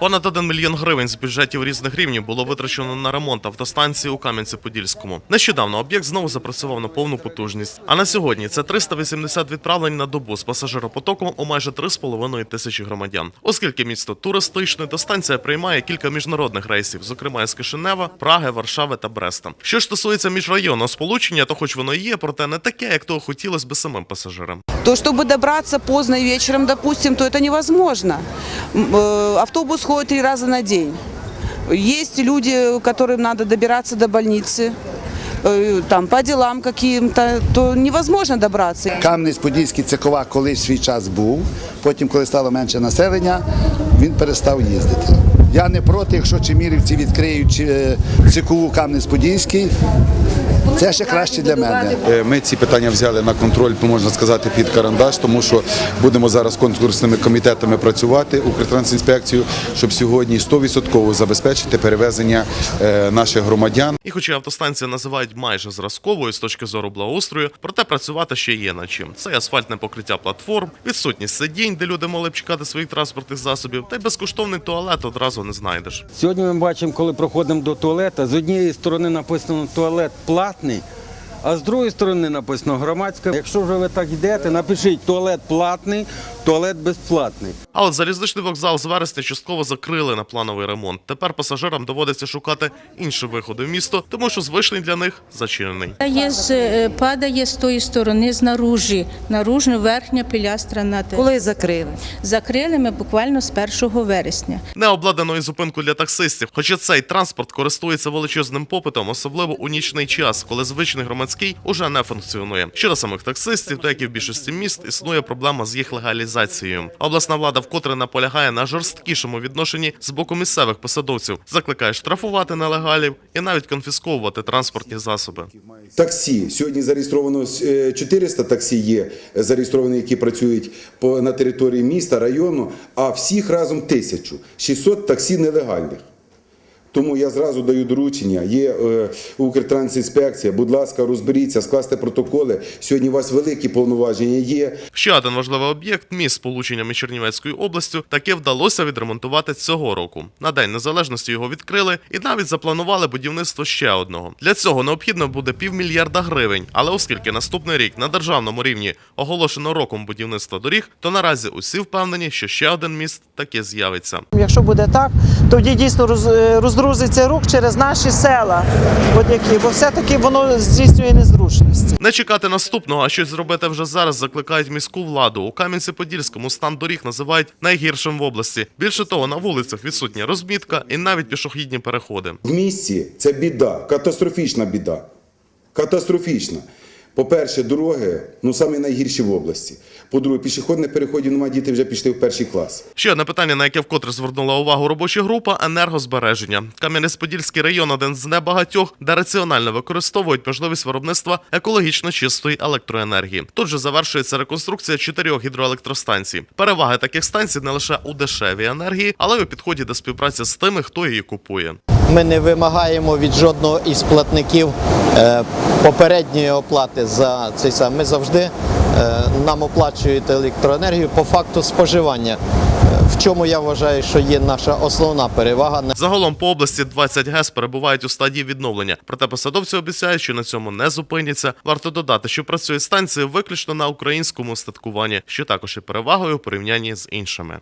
Понад 1 мільйон гривень з бюджетів різних рівнів було витрачено на ремонт автостанції у Кам'янці-Подільському. Нещодавно об'єкт знову запрацював на повну потужність. А на сьогодні це 380 відправлень на добу з пасажиропотоком у майже 3,5 тисячі громадян. Оскільки місто туристичне, то станція приймає кілька міжнародних рейсів, зокрема із Кишинева, Праги, Варшави та Бреста. Що ж стосується міжрайонного сполучення, то хоч воно і є, проте не таке, як того хотілося би самим пасажирам. То, чтобы добраться поздно вечером, допустим, то это невозможно. М, э, Автобус ходит три раза на день. Есть люди, которым надо добираться до больницы, э, там по делам каким-то, то невозможно добраться. Кам'янець-Подільський цехова колись свій час був, потім, коли стало менше населення, він перестав їздити. Я не проти, якщо Чемірівці відкриють е, цехову Кам'янець-Подільський, це ще краще для мене. Е, Ми ці питання взяли на контроль, можна сказати, під карандаш, тому що будемо зараз з конкурсними комітетами працювати Укртрансінспекцію, щоб сьогодні 100% забезпечити перевезення е, наших громадян. І хоча автостанція називають майже зразковою з точки зору благоустрою, проте працювати ще є над чим. Це асфальтне покриття платформ, відсутність сидінь, де люди могли б чекати своїх транспортних засобів, та безкоштовний туалет одразу не знайдеш. Сьогодні ми бачимо, коли проходимо до туалета, з однієї сторони написано туалет платний, а з другої сторони написано громадська. Якщо вже ви так йдете, напишіть туалет платний, туалет безплатний. А от залізничний вокзал з вересня частково закрили на плановий ремонт. Тепер пасажирам доводиться шукати інші виходи в місто, тому що звичний для них зачинений. Є з, е, падає з тої сторони, знаружі, наружна верхня пілястра на те. Коли закрили? Закрили ми буквально з 1 вересня. Необладнаної зупинку для таксистів. Хоча цей транспорт користується величезним попитом, особливо у нічний час, коли звичний громадський уже не функціонує. Щодо самих таксистів, то як і в більшості міст, існує проблема з їх легалізацією. Обласна влада вкотре наполягає на жорсткішому відношенні з боку місцевих посадовців, закликає штрафувати нелегалів і навіть конфісковувати транспортні засоби. Таксі сьогодні зареєстровано е, 400 таксі є е, зареєстровані, які працюють на території міста, району, а всіх разом тисячу 600 таксі нелегальних. Тому я зразу даю доручення. Є е, Укртрансінспекція. Будь ласка, розберіться, скласти протоколи. Сьогодні у вас великі повноваження є. Ще один важливий об'єкт міст сполучення між Чернівецькою областю таки вдалося відремонтувати цього року. На день незалежності його відкрили і навіть запланували будівництво ще одного. Для цього необхідно буде півмільярда гривень. Але оскільки наступний рік на державному рівні оголошено роком будівництва доріг, то наразі усі впевнені, що ще один міст таки з'явиться. Якщо буде так, тоді дійсно роз- роздрузиться рух через наші села, от які, бо все-таки воно здійснює незручності. Не чекати наступного, а щось зробити вже зараз закликають міську владу. У Кам'янці-Подільському стан доріг називають найгіршим в області. Більше того, на вулицях відсутня розмітка і навіть пішохідні переходи. В місті це біда, катастрофічна біда. Катастрофічна. По-перше, дороги ну самі найгірші в області. По-друге, пішохідних переходів немає, діти вже пішли в перший клас. Ще одне питання, на яке вкотре звернула увагу робоча група енергозбереження. Кам'янець-Подільський район один з небагатьох, де раціонально використовують можливість виробництва екологічно чистої електроенергії. Тут же завершується реконструкція чотирьох гідроелектростанцій. Переваги таких станцій не лише у дешевій енергії, але й у підході до співпраці з тими, хто її купує. Ми не вимагаємо від жодного із платників е, попередньої оплати за цей сам. Ми завжди е, нам оплачують електроенергію по факту споживання. Е, В чому я вважаю, що є наша основна перевага. Загалом по області 20 ГЕС перебувають у стадії відновлення. Проте посадовці обіцяють, що на цьому не зупиняться. Варто додати, що працює станція виключно на українському устаткуванні, що також є перевагою у порівнянні з іншими.